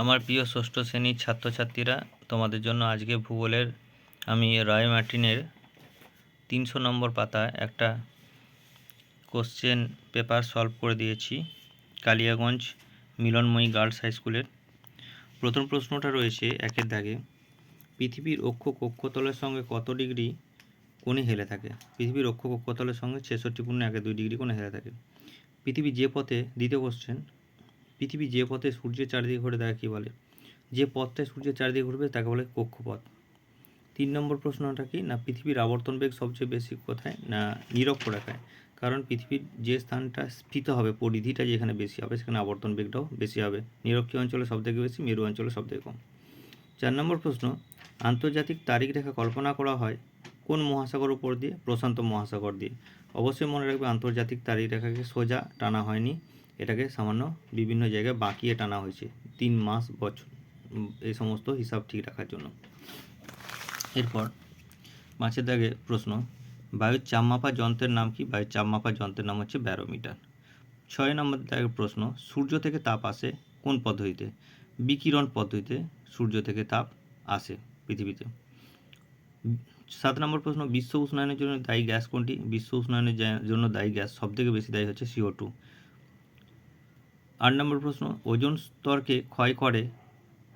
আমার প্রিয় ষষ্ঠ শ্রেণির ছাত্রছাত্রীরা, তোমাদের জন্য আজকে ভূগোলের আমি রয় মার্টিনের তিনশো নম্বর পাতা একটা কোশ্চেন পেপার সলভ করে দিয়েছি, কালিয়াগঞ্জ মিলনময়ী গার্লস হাই স্কুলের। প্রথম প্রশ্নটা রয়েছে একের দাগে, পৃথিবীর অক্ষ কক্ষতলের সঙ্গে কত ডিগ্রি কোণে হেলে থাকে? পৃথিবীর অক্ষ কক্ষতলের সঙ্গে ছেষট্টি পূর্ণ একে দুই ডিগ্রি কোণে হেলে থাকে। পৃথিবী যে পথে, দ্বিতীয় কোশ্চেন পৃথিবী যে পথে সূর্যের চারিদিকে ঘুরে তাকে কী বলে? যে পথটায় সূর্যের চারিদিকে ঘুরবে তাকে বলে কক্ষপথ। তিন নম্বর প্রশ্নটা কি? না পৃথিবীর আবর্তন বেগ সবচেয়ে বেশি কোথায়? না নিরক্ষরেখায় কারণ পৃথিবীর যে স্থানটা স্ফীত হবে, পরিধিটা যেখানে বেশি হবে, সেখানে আবর্তন বেগটাও বেশি হবে। নিরক্ষীয় অঞ্চলে সবথেকে বেশি? মেরু অঞ্চলে সবথেকে কম। চার নম্বর প্রশ্ন, আন্তর্জাতিক তারিখ রেখা কল্পনা করা হয় কোন মহাসাগর উপর দিয়ে? প্রশান্ত মহাসাগর দিয়ে। অবশ্যই মনে রাখবে, আন্তর্জাতিক তারিখ রেখাকে সোজা টানা হয়নি। এটাকে সামান্য বিভিন্ন জায়গায় বাঁকিয়ে টানা হয়েছে। তিন মাস বছর। এই সমস্ত হিসাব ঠিক রাখার জন্য। এরপর মাছের দাগে প্রশ্ন, বায়ুর চাপ মাপা যন্ত্রের নাম কি? বায়ুর চাপ মাপা যন্ত্রের নাম হচ্ছে ব্যারোমিটার। ছয় নম্বর দাগে প্রশ্ন, সূর্য থেকে তাপ আসে কোন পদ্ধতিতে? বিকিরণ পদ্ধতিতে সূর্য থেকে তাপ আসে পৃথিবীতে। সাত নম্বর প্রশ্ন, বিশ্ব উষ্ণায়নের জন্য দায়ী গ্যাস কোনটি? বিশ্ব উষ্ণায়নের জন্য দায়ী গ্যাস সবথেকে বেশি দায়ী হচ্ছে সিও টু। আট নম্বর প্রশ্ন, ওজোন স্তরকে ক্ষয় করে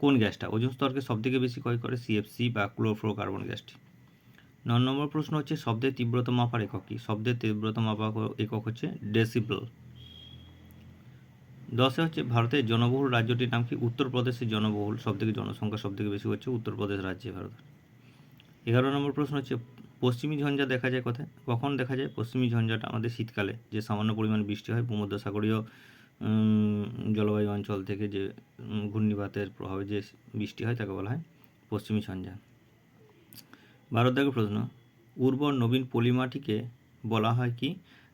কোন গ্যাসটা? ওজোন স্তরকে সবথেকে বেশি ক্ষয় করে সিএফসি বা ক্লোরোফ্লোরকার্বন গ্যাসটি। ন নম্বর প্রশ্ন হচ্ছে, শব্দের তীব্রতা মাপার একক কি? শব্দের তীব্রতা মাপার একক হচ্ছে ডেসিবল। দশে হচ্ছে, ভারতের জনবহুল রাজ্যটির নাম কি? উত্তরপ্রদেশের জনবহুল, সবথেকে জনসংখ্যা সবথেকে বেশি হচ্ছে উত্তরপ্রদেশ রাজ্যে ভারতের এগারো নম্বর প্রশ্ন হচ্ছে, পশ্চিমী ঝঞ্ঝা দেখা যায় কোথায়? কখন দেখা যায়? পশ্চিমী ঝঞ্ঝাটা আমাদের শীতকালে যে সামান্য পরিমাণ বৃষ্টি হয়, ভূমধ্যসাগরীয় জলবায়ু অঞ্চল থেকে যে ঘূর্ণিপাতের প্রভাবে যে বৃষ্টি হয় তাকে বলা হয় পশ্চিমী ঝঞ্ঝা বারো দাগের প্রশ্ন, উর্বর নবীন পলিমাটিকে বলা হয় কি?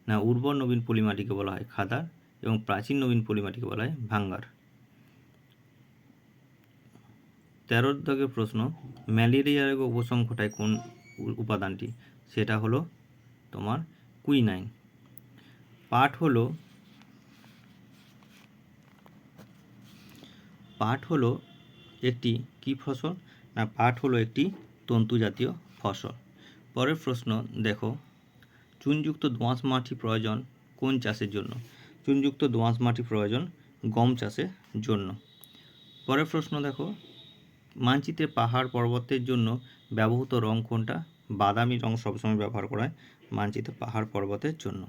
না, উর্বর নবীন পলিমাটিকে বলা হয় খাদার এবং প্রাচীন নবীন পলিমাটিকে বলা হয় ভাঙ্গার। তেরো দাগের প্রশ্ন, ম্যালেরিয়ার উপশম ঘটায় কোন উপাদানটি? সেটা হলো তোমার কুইনাইন। পাট হলো পাট হলো একটি কি ফসল? না, পাট হলো একটি তন্তু জাতীয় ফসল। পরের প্রশ্ন, দেখো, চুনযুক্ত দোঁয়াশ মাটি প্রয়োজন কোন চাষের জন্য? চুনযুক্ত দোঁয়াশ মাটি প্রয়োজন গম চাষের জন্য। পরের প্রশ্ন, দেখো মানচিত্রে পাহাড় পর্বতের জন্য ব্যবহৃত রং কোনটা? বাদামি রং সবসময় ব্যবহার করা হয় মানচিত্রে পাহাড় পর্বতের জন্য।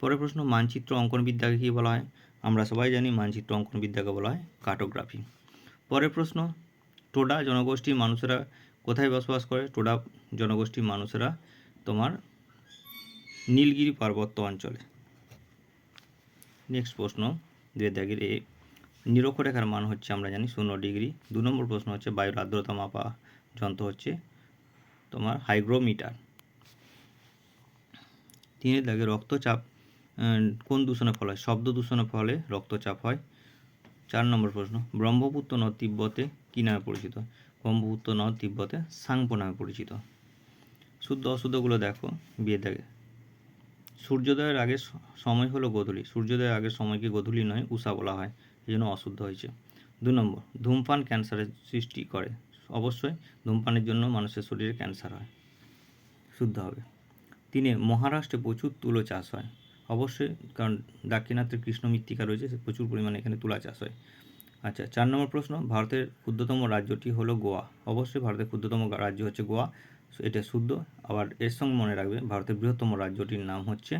পরের প্রশ্ন, মানচিত্র অঙ্কন বিদ্যাকে কী বলা হয়? আমরা সবাই জানি মানচিত্র অঙ্কন বিদ্যাকে বলা হয় কার্টোগ্রাফি। পরের প্রশ্ন, টোডা জনগোষ্ঠীর মানুষেরা কোথায় বসবাস করে? টোডা জনগোষ্ঠীর মানুষেরা তোমার নীলগিরি পার্বত্য অঞ্চলে। নেক্সট প্রশ্ন দুই দাগের এ নিরক্ষরেখার মান হচ্ছে আমরা জানি শূন্য ডিগ্রি। দু নম্বর প্রশ্ন হচ্ছে বায়ুর আর্দ্রতা মাপা যন্ত্র হচ্ছে তোমার হাইগ্রোমিটার। তিনের দাগে রক্তচাপ কোন দূষণের ফলে হয়? শব্দ দূষণের ফলে রক্তচাপ হয়। চার নম্বর প্রশ্ন। ব্রহ্মপুত্র নদ তিব্বতে কী নামে পরিচিত? ব্রহ্মপুত্র নদ তিব্বতে সাংপো নামে পরিচিত। শুদ্ধ অশুদ্ধগুলো দেখো বিয়ে দাগে। সূর্যোদয়ের আগে সময় হলো গোধূলি। সূর্যোদয়ের আগের সময়কে গোধূলি নয়? উষা বলা হয়। এই জন্য অশুদ্ধ হয়েছে। দু নম্বর। ধূমপান ক্যান্সারের সৃষ্টি করে। অবশ্যই ধূমপানের জন্য মানুষের শরীরে ক্যান্সার হয়। শুদ্ধ হবে। তিনে, মহারাষ্ট্রে প্রচুর তুলো চাষ হয়। অবশ্যই, কারণ দাক্ষিণাত্যের কৃষ্ণ মৃত্তিকা রয়েছে প্রচুর পরিমাণে এখানে তুলা চাষ হয়। আচ্ছা চার নম্বর প্রশ্ন, ভারতের ক্ষুদ্রতম রাজ্যটি হলো গোয়া। অবশ্যই ভারতের ক্ষুদ্রতম রাজ্য হচ্ছে গোয়া এটা শুদ্ধ। আবার এর সঙ্গে মনে রাখবে, ভারতের বৃহত্তম রাজ্যটির নাম হচ্ছে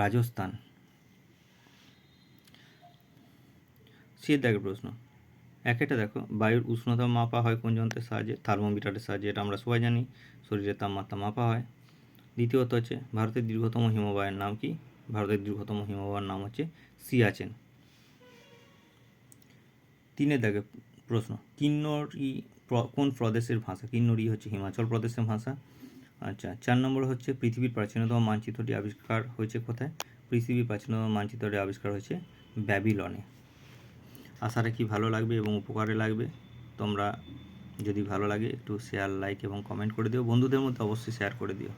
রাজস্থান। সে দেখে প্রশ্ন, এক একটা দেখো, বায়ুর উষ্ণতা মাপা হয় কোন যন্ত্রের সাহায্যে? থার্মোমিটারের সাহায্যে, এটা আমরা সবাই জানি, শরীরের তাপমাত্রা মাপা হয়। দ্বিতীয়ত হচ্ছে, ভারতের দীর্ঘতম হিমবাহের নাম কি? ভারতের দীর্ঘতম হিমবাহের নাম হচ্ছে সিয়াচেন। তিনে দেখে প্রশ্ন, কিন্নরি কোন প্রদেশের ভাষা? কিন্নরি হচ্ছে হিমাচল প্রদেশের ভাষা। আচ্ছা চার নম্বর হচ্ছে পৃথিবীর প্রাচীনতম মানচিত্রটি আবিষ্কার হয়েছে কোথায়? পৃথিবীর প্রাচীনতম মানচিত্রটি আবিষ্কার হয়েছে ব্যাবিলনে। আশা রাখি ভালো লাগবে এবং উপকারে লাগবে। তোমরা যদি ভালো লাগে একটু শেয়ার লাইক এবং কমেন্ট করে দিও। বন্ধুদের মধ্যে অবশ্যই শেয়ার করে দিও।